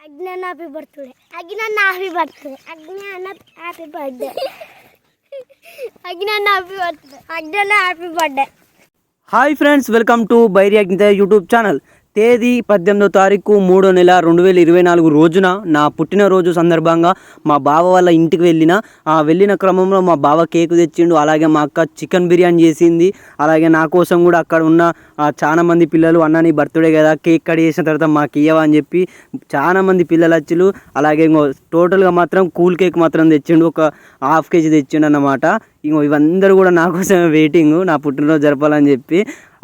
Agnyan happy birthday Agnyan happy birthday Agnyan happy birthday Agnyan happy birthday Agnyan happy birthday hi friends welcome to బైరియాగ్నిత YouTube channel తేదీ పద్దెనిమిదో తారీఖు మూడో నెల రెండు వేల ఇరవై నాలుగు రోజున నా పుట్టినరోజు సందర్భంగా మా బావ వాళ్ళ ఇంటికి వెళ్ళిన. ఆ వెళ్ళిన క్రమంలో మా బావ కేక్ తెచ్చిండు అలాగే మా అక్క చికెన్ బిర్యానీ చేసింది. అలాగే నా కోసం కూడా అక్కడ ఉన్న చాలా మంది పిల్లలు అన్న నీ బర్త్డే కదా కేక్ కట్ చేసిన తర్వాత మాకు ఇయ్యవా అని చెప్పి చాలా మంది పిల్లలు వచ్చిలు అలాగే ఇంకో టోటల్గా మాత్రం కూల్ కేక్ మాత్రం తెచ్చిండు ఒక హాఫ్ కేజీ తెచ్చిండు అన్నమాట. ఇంకో ఇవందరూ కూడా నా కోసమే వెయిటింగ్ నా పుట్టినరోజు జరపాలని చెప్పి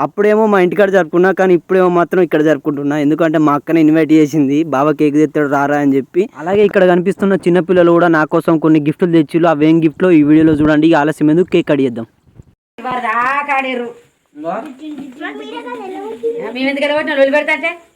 అప్పుడేమో మా ఇంటికాడ జరుపుకున్నా కానీ ఇప్పుడేమో మాత్రం ఇక్కడ జరుపుకుంటున్నా. ఎందుకంటే మా అక్కనే ఇన్వైట్ చేసింది బాబా కేక్ తెస్తాడు రారా అని చెప్పి. అలాగే ఇక్కడ కనిపిస్తున్న చిన్న పిల్లలు కూడా నా కోసం కొన్ని గిఫ్ట్లు తెచ్చిళ్ళు అవేం గిఫ్ట్లో? ఈ వీడియోలో చూడండి. ఆలస్యం ఎందుకు? కేక్ అడిగేద్దాం మేము ఎందుకు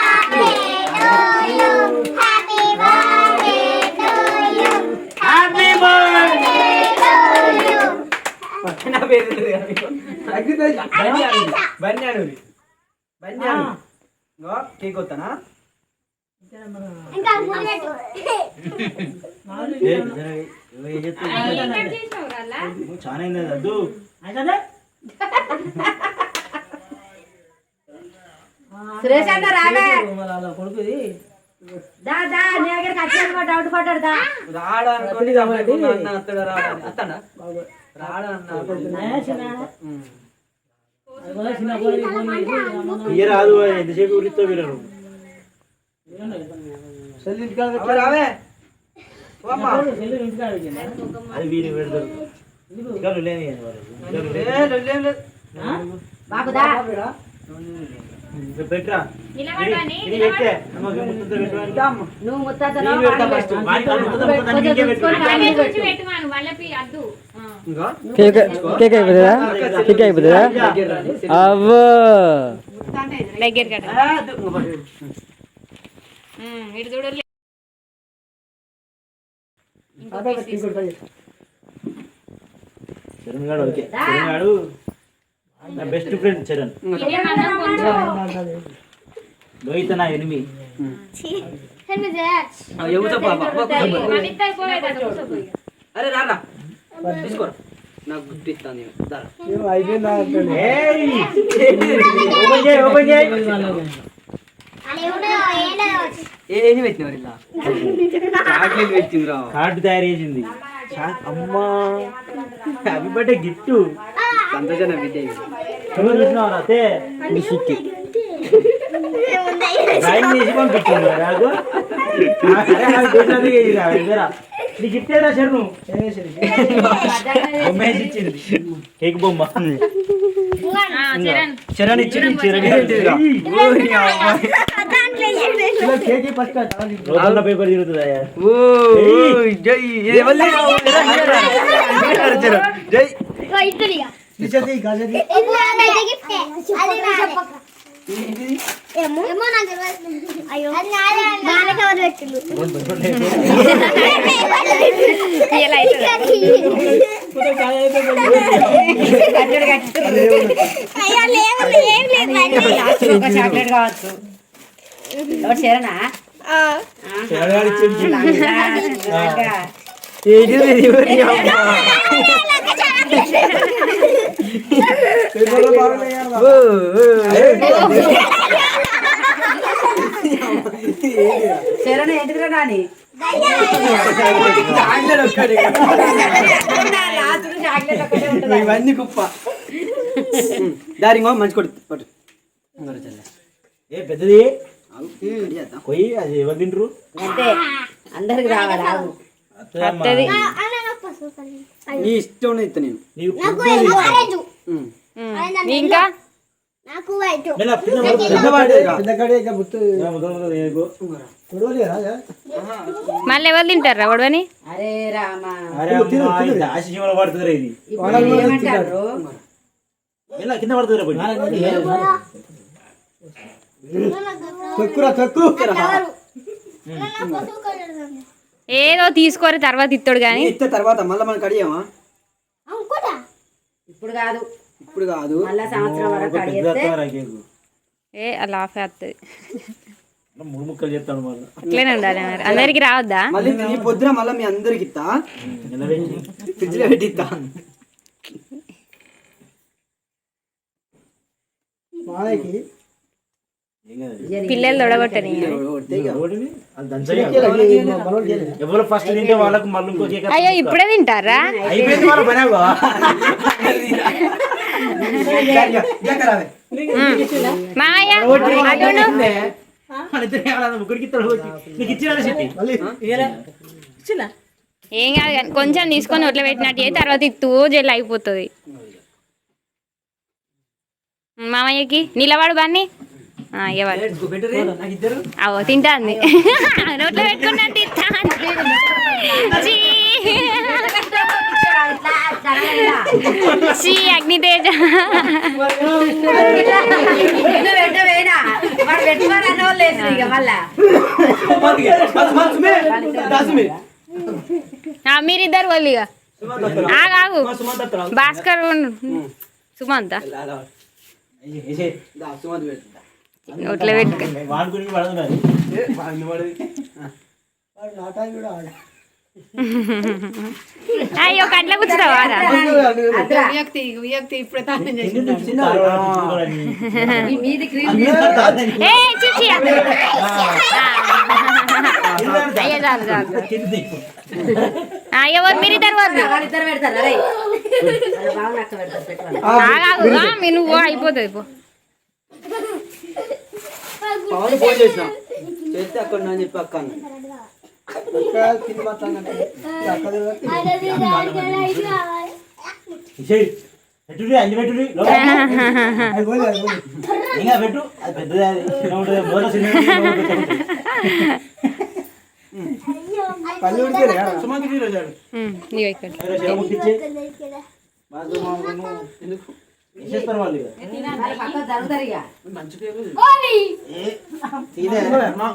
అందరూ బన్యాడు బన్యాడు కేక్ వస్తానా చాలా అయింది అద్దు. సురేష్ అన్న రాగా దా దా నీ దగ్గరికి వచ్చాను డౌట్ పడ్డాడు దా. రాడా అత్తడా రాడా. అత్తడా? రాడా అన్న ఇయ్య రాదు ఎంతసేపు ఊరితో వీరరు రావే అది వీరు పెడతారు ఇంకా లేని బాబుదా నువ్వు ముత్తాతను. కేక్ కేక్ అయిపోతుందా? కేక్ అయిపోతుందా? అవ్వో. చరణ్ గాడు ఓకే. చరణ్ గాడు నా బెస్ట్ ఫ్రెండ్ చరణ్. లోహిత నా ఎనిమి ఎవరితో పాప అరే రారా తీసుకోరా నాకు ఏదో పెట్టినవారు ఇలా? చాక్లెట్ పెట్టింది రా కార్డు తయారు చేసింది. చా- అమ్మా. హ్యాపీ బర్త్డే గిఫ్ట్ సంతోషం బిడ్డ ఎవరు చూసినావు అతే డ్రాయింగ్ చేసి పంపించింది నాకు అరే, నాకు చూసినది చేసిరా, ఇద్దరా. నీ గిఫ్ట్ ఏదా శరణు బొమ్మ వేసి ఇచ్చింది కేక్ బొమ్మ చరణ్ ఇచ్చింది చరణ్ రోజున్న పేపర్ తిరుగుతుందా ఓ జై ఎవరి జై ఇద్దరిగా ఏమో ఏమో నాకు తెలియదు అయ్యో అది నాలుగు ఎవరు పెట్టిండు అయ్యో లేదు ఏం లేదు ఒక చాక్లెట్ కావచ్చు ఎవరు శరణ్ ఇచ్చింది శరణ నాని? ఇవన్నీ కుప్ప. దారింగో మంచి కొడు పట్టు ఇంకోటి చెల్లె. ఏ పెద్దది. పోయి అది ఎవరు తింటారు అంతే. అందరికి రావాలి? నీ ఇష్టం ఇస్తా నేను. ఇంకా నాకు. మళ్ళీ ఎవరు తింటారా అరే రామా. కింద పడుతుంది ఏదో తీసుకోరు తర్వాత ఇస్తాడు కానీ ఇస్తే తర్వాత మళ్ళీ మనం కడియామా అనుకోటా ఇప్పుడు కాదు. ఇప్పుడు కాదు. మళ్ళా సంవత్సరం వరకు అడిగితే ఏ అలా ఆఫ్ వస్తుంది మూడు ముక్కలు చెప్తాను మళ్ళీ. అట్లనే ఉండాలి మరి. అందరికి రావద్దా? మళ్ళీ పొద్దున మళ్ళీ మీ అందరికి ఇస్తా ఫ్రిడ్జ్లో పెట్టి ఇస్తా. పిల్లలు తొడగొట్టని. ఎవరు ఫస్ట్ తింటే వాళ్ళకు మళ్ళీ ఇంకో కేక్ అయ్యో ఇప్పుడే తింటారా? అయిపోయింది వాళ్ళ పని చిట్టి ఏం కాదు కానీ కొంచెం తీసుకొని ఒట్ల పెట్టినట్టు అయితే తర్వాత ఇత్తు జల్లు అయిపోతుంది. మామయ్యకి నిలబడు బాన్ని? అవో తింటాంది నోట్లో చీ. చీ అగ్నితేజ మీరిద్దరు వాళ్ళు ఇక. ఆగు. భాస్కర్ ఉండు. సుమంత. నోట్లో పెట్టుకో. మరి. అయ్యో కంట్లో కూర్చున్నావా ఎవరు మీరిద్దరు వాళ్ళు వాళ్ళిద్దరు పెడతారు రే బాగా నక్క పెడతారు పెట్టాలి ఆగాగు ఆ, మీ నువ్వు అయిపోతుంది పో పవన్ ఫోన్ చేసిన చేస్తే అక్కడ ఉన్నా అని చెప్పి అక్క అన్న. ఇచ్చేయ్. పెట్టుర్రి, అన్ని పెట్టుర్రి, లోపల. ఇంకా పెట్టు అది పెద్దది అది చిన్న ఉంటుంది మొదట చిన్న ఉంటుంది, మొదట పెద్దది ఉంటుంది. సుమంత్ ఈరోజు ఆడు. ఉమ్, నీవు ఇక్కడ అరే, చెయ్యి ముట్టించి. బాగా మామూలు ఎందుకు? ఏం చేస్తారు వాళ్ళు ఇక? వాళ్ళ పక్కన జరుగుతారు ఇక మంచి పేరు ఇది. ఏ, తినే.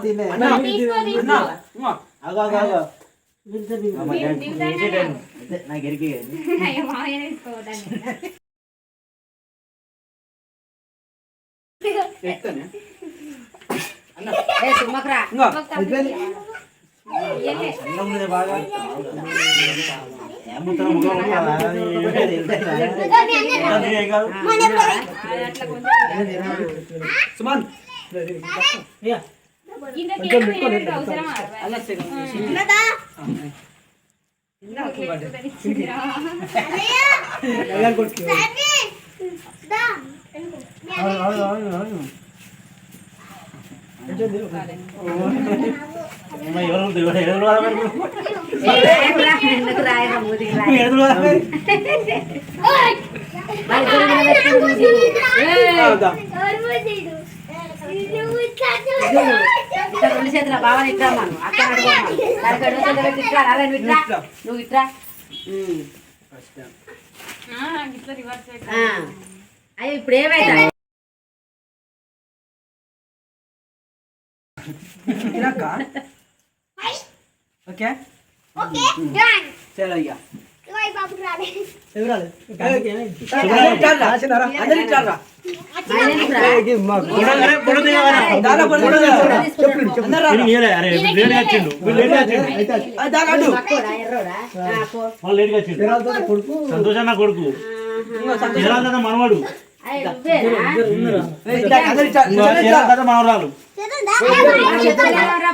తినే. అన్న, అన్న, ఉమ్మా. ఆగు, ఆగు, ఆగు. అమ్మ, నేను చేసేటాను. అంతే, నాకు ఎరికే కానీ. చెప్తానే. ఏ సుమ్మకరా ఇంగో. అన్నం ఉన్నది బాగా. ఏం ముత్తరం ముఖం ఉంటుందా? అది అది ఏం కాదు. సుమంత్ అమ్మ, ఎవరు ఎవరు రెండు చేతుల బావని ఇట్లా మనం అక్కడ దానికి రెండు చేతులు పెట్టి నువ్వు నువ్వు అయ్యో ఇప్పుడు ఏమైందా ఓకే సరే అయ్యా అందరు ఇట్లా పొడవు, అరే, పొడవు దిగవరా. వీడు మీరే, అరే, వీడు లేట్గా వచ్చిండు. వీడు లేట్గా వచ్చిండు. ఎర్రోడా ఆ, పో. వాళ్ళు లేట్గా వచ్చిండు. సంతోష్ అన్న కొడుకు మనవాడు మనవరాలు చెప్తున్నారా,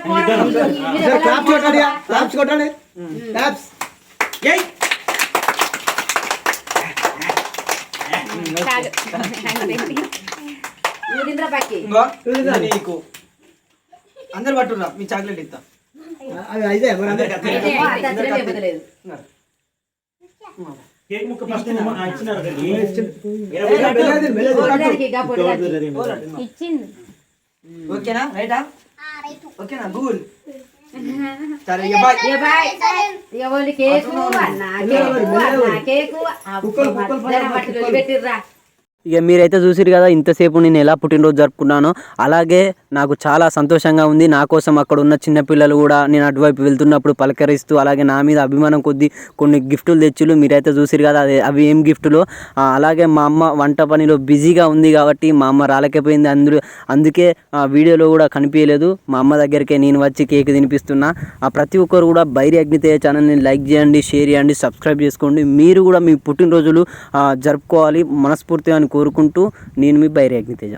ఇంగో ఇది నీకు. అందరు పట్టుర్రా మీ చాక్లెట్ ఇస్తా. అయితే. కేక్ ముక్క ఫస్ట్ ఇచ్చినారు. ఇచ్చింది. ఓకేనా రైటా? ఓకేనా గూగుల్. సరే ఓన్లీ కేకు అన్న కేకు అన్న కేకు పెట్టిర్రా ఇక మీరైతే చూసిరు కదా ఇంతసేపు నేను ఎలా పుట్టినరోజు జరుపుకున్నానో. అలాగే నాకు చాలా సంతోషంగా ఉంది. నా కోసం అక్కడ ఉన్న చిన్నపిల్లలు కూడా నేను అటువైపు వెళ్తున్నప్పుడు పలకరిస్తూ అలాగే నా మీద అభిమానం కొద్దీ కొన్ని గిఫ్టులు తెచ్చులు మీరైతే చూసిరు కదా అదే అవి ఏం గిఫ్టులు? అలాగే మా అమ్మ వంట పనిలో బిజీగా ఉంది కాబట్టి మా అమ్మ రాలేకపోయింది. అందరూ అందుకే ఆ వీడియోలో కూడా కనిపించలేదు. మా అమ్మ దగ్గరికే నేను వచ్చి కేక్ తినిపిస్తున్నా. ఆ ప్రతి ఒక్కరు కూడా బైరి అగ్నితేయ ఛానల్ని లైక్ చేయండి షేర్ చేయండి సబ్స్క్రైబ్ చేసుకోండి. మీరు కూడా మీ పుట్టినరోజులు జరుపుకోవాలి. మనస్ఫూర్తిగా అని కోరుకుంటూ నేను మీ బైరాగ్ని తేజ.